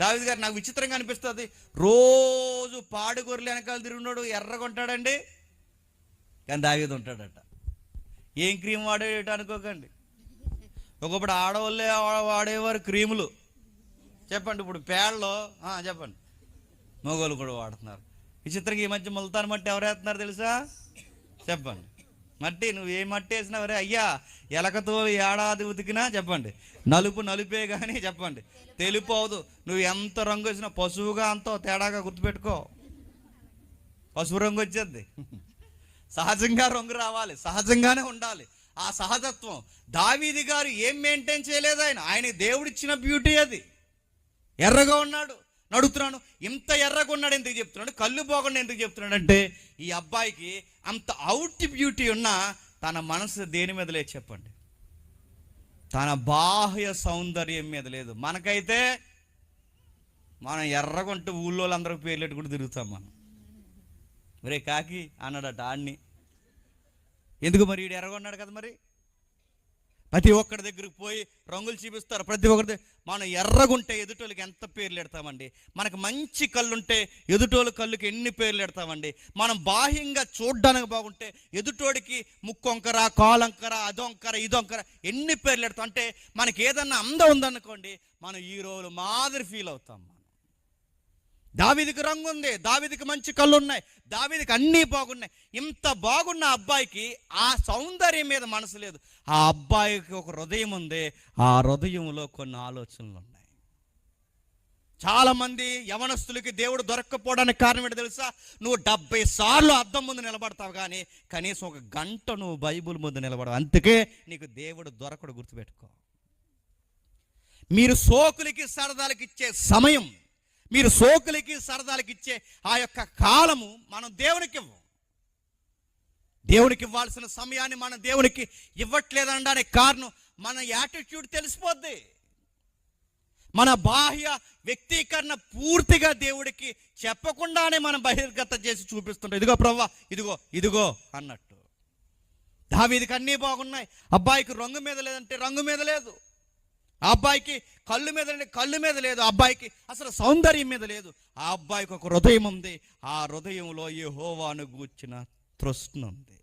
దావిద్ గారు నాకు విచిత్రంగా అనిపిస్తుంది. రోజు పాడు గొర్రెలు వెనకాల తిరుగున్నాడు ఎర్రగొంటాడండి కానీ దావీదు ఉంటాడట. ఏం క్రీమ్ వాడేట అనుకోకండి. ఒకప్పుడు ఆడవాళ్ళే వాడేవారు క్రీములు. చెప్పండి ఇప్పుడు పేడలో చెప్పండి. మగోళ్ళు కూడా వాడుతున్నారు. విచిత్రంగా ఈ మధ్య ముల్తాన్ మట్టి ఎవరు వేస్తున్నారు తెలుసా? చెప్పండి. మట్టి నువ్వు ఏ మట్టి వేసినా వరే అయ్యా ఎలకతో ఏడాది ఉతికినా చెప్పండి. నలుపు నలుపే కానీ చెప్పండి. తెలుపు అవదు నువ్వు ఎంత రంగు వేసినా పశువుగా అంతో తేడాగా గుర్తుపెట్టుకో. పసుపు రంగు వచ్చేది. సహజంగా రంగు రావాలి. సహజంగానే ఉండాలి. ఆ సహజత్వం. దావీది గారు ఏం మెయింటైన్ చేయలేదు ఆయన. ఆయన దేవుడిచ్చిన బ్యూటీ అది. ఎర్రగా ఉన్నాడు. నడుతున్నాను ఇంత ఎర్రగా ఉన్నాడు ఎందుకు చెప్తున్నాడు? కళ్ళు పోకుండా ఎందుకు చెప్తున్నాడు అంటే ఈ అబ్బాయికి అంత అవుట్ బ్యూటీ ఉన్నా తన మనసు దేని మీద లేదు చెప్పండి. తన బాహ్య సౌందర్యం మీద లేదు. మనకైతే మనం ఎర్రగుంటూ ఊళ్ళో వాళ్ళందరూ పేర్లెట్టు కూడా తిరుగుతాం మనం. రే కాకి అన్నాడట ఆడిని. ఎందుకు మరి వీడు ఎర్రగొన్నాడు కదా మరి? ప్రతి ఒక్కరి దగ్గరికి పోయి రంగులు చూపిస్తారు. ప్రతి ఒక్కరి మనం ఎర్రగుంటే ఎదుటోళ్ళకి ఎంత పేర్లు పెడతామండి మనకు మంచి కళ్ళుంటే ఎదుటోళ్ళ కళ్ళుకి ఎన్ని పేర్లు పెడతామండి మనం బాహ్యంగా చూడ్డానికి బాగుంటే ఎదుటోడికి ముక్కొంకర కాలంకర అదొంకర ఇదొంకర ఎన్ని పేర్లు పెడతాం అంటే మనకి ఏదన్నా అందం ఉందనుకోండి మనం ఈ రోజు మాదిరి ఫీల్ అవుతాం. దావిదికి రంగు ఉంది దావిదికి మంచి కళ్ళు ఉన్నాయి దావిదికి అన్నీ బాగున్నాయి. ఇంత బాగున్న అబ్బాయికి ఆ సౌందర్యం మీద మనసు లేదు. ఆ అబ్బాయికి ఒక హృదయం ఉంది ఆ హృదయంలో కొన్ని ఆలోచనలు ఉన్నాయి. చాలామంది యవనస్తులకి దేవుడు దొరక్కపోవడానికి కారణం ఏంటో తెలుసా? నువ్వు డెబ్బై సార్లు అద్దం ముందు నిలబడతావు కానీ కనీసం ఒక గంట నువ్వు బైబుల్ ముందు నిలబడవు. అందుకే నీకు దేవుడు దొరకడు గుర్తుపెట్టుకో. మీరు సోకులకి సరదాలకి ఇచ్చే సమయం మీరు సోకులకి సరదాలకి ఇచ్చే ఆ యొక్క కాలము మనం దేవునికి ఇవ్వం దేవునికి ఇవ్వాల్సిన సమయాన్ని మనం దేవునికి ఇవ్వట్లేదనడానికి కారణం మన యాటిట్యూడ్ తెలిసిపోద్ది. మన బాహ్య వ్యక్తీకరణ పూర్తిగా దేవుడికి చెప్పకుండానే మనం బహిర్గత చేసి చూపిస్తుంటాం. ఇదిగో ప్రవ్వా ఇదిగో ఇదిగో అన్నట్టు. దావీదికి అన్నీ బాగున్నాయి. అబ్బాయికి రంగు మీద లేదంటే రంగు మీద లేదు. అబ్బాయికి కళ్ళు మీద కళ్ళు మీద లేదు అబ్బాయికి అసలు సౌందర్యం మీద లేదు. ఆ అబ్బాయికి ఒక హృదయం ఉంది. ఆ హృదయంలో ఈ హోవాను గూర్చిన తృష్ణ ఉంది.